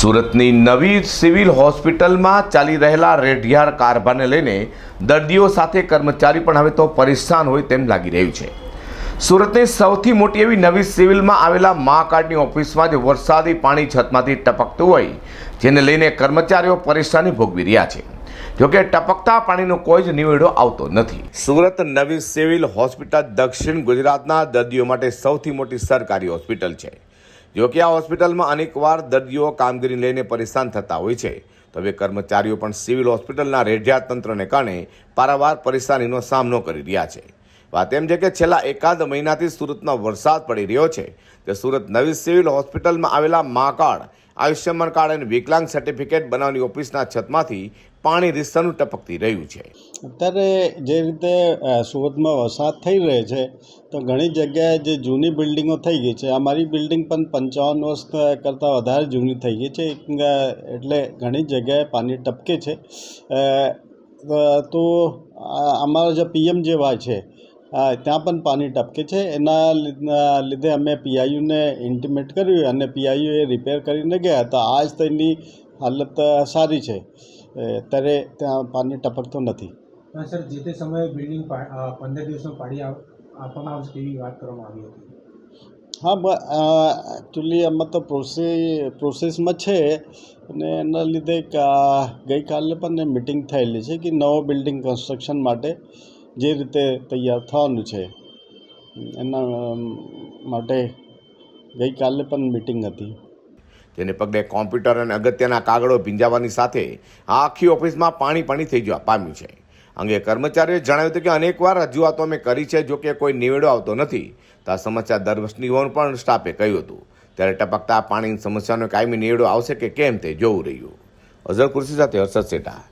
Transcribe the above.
સુરતની નવી સિવિલ હોસ્પિટલમાં ચાલી રહેલા રેઢિયાર કારભારને લઈને દર્દીઓ સાથે કર્મચારી પણ હવે તો પરેશાન હોય તેમ લાગી રહ્યું છે. સુરતની સૌથી મોટી એવી નવી સિવિલમાં આવેલા મા કાર્ડની ઓફિસમાં જ વરસાદી પાણી છતમાંથી ટપકતું હોય, જેને લઈને કર્મચારીઓ પરેશાની ભોગવી રહ્યા છે. જોકે ટપકતા પાણીનો કોઈ જ નિવેડો આવતો નથી. સુરત નવી સિવિલ હોસ્પિટલ દક્ષિણ ગુજરાતના દર્દીઓ માટે સૌથી મોટી સરકારી હોસ્પિટલ છે. જો કે આ હોસ્પિટલમાં અનેકવાર દર્દીઓ કામગીરી લઈને પરેશાન થતા હોય છે, તો હવે કર્મચારીઓ પણ સિવિલ હોસ્પિટલના રેઢિયા તંત્રને કારણે પારાવાર પરેશાનીનો સામનો કરી રહ્યા છે. વાત એમ છે કે છેલ્લા એકાદ મહિનાથી સુરતમાં વરસાદ પડી રહ્યો છે, તે સુરત નવી સિવિલ હોસ્પિટલમાં આવેલા મા કાર્ડ આયુષ્યમાન કાર્ડ અને વિકલાંગ સર્ટિફિકેટ બનાવવાની ઓફિસના છતમાંથી પાણી રીસનું ટપકતી રહ્યું છે. અત્યારે જે રીતે સુરતમાં વરસાદ થઈ રહ્યો છે, તો ઘણી જગ્યાએ જે જૂની બિલ્ડિંગો થઈ ગઈ છે અમારી બિલ્ડિંગ પણ પંચાવન વર્ષ કરતાં વધારે જૂની થઈ ગઈ છે એટલે ઘણી જગ્યાએ પાણી ટપકે છે. તો અમારા જે પીએમ જેવા છે ત્યાં પણ પાણી ટપકે છે. એના લીધ- અમે પીઆઈયુને ઇન્ટિમેટ કર્યું અને પીઆઈયુ એ રિપેર કરીને ગયા. હતા આજ તેની હાલત સારી છે. અત્યારે ત્યાં પાણી ટપકતું નથી. સર જે તે સમયે બિલ્ડિંગ પંદર દિવસમાં પાડી આપવામાં આવશે તેવી વાત કરવામાં આવી હતી. હા એકચ્યુઅલી આમાં તો પ્રોસે પ્રોસેસમાં છે. અને એના લીધે ગઈકાલે પણ મિટિંગ થયેલી છે કે નવો બિલ્ડિંગ કન્સ્ટ્રક્શન માટે. જે રીતે તૈયાર થવાનું છે. એના માટે ગઈકાલે પણ મિટિંગ હતી. તેને પગલે કોમ્પ્યુટર અને અગત્યના કાગળો ભીંજાવાની સાથે આ આખી ઓફિસમાં પાણી પાણી થઈ જવા પામ્યું છે. અંગે કર્મચારીઓએ જણાવ્યું હતું કે અનેકવાર રજૂઆતો અમે કરી છે, જો કે કોઈ નિવેડો આવતો નથી. તો આ સમસ્યા દર વર્ષની હોવાનું પણ સ્ટાફે કહ્યું હતું. ત્યારે ટપકતા પાણીની સમસ્યાનો કાયમી નિવેડો આવશે કે કેમ તે જોવું રહ્યું. અઝર કુર્સી સાથે હર્ષદ સેઠા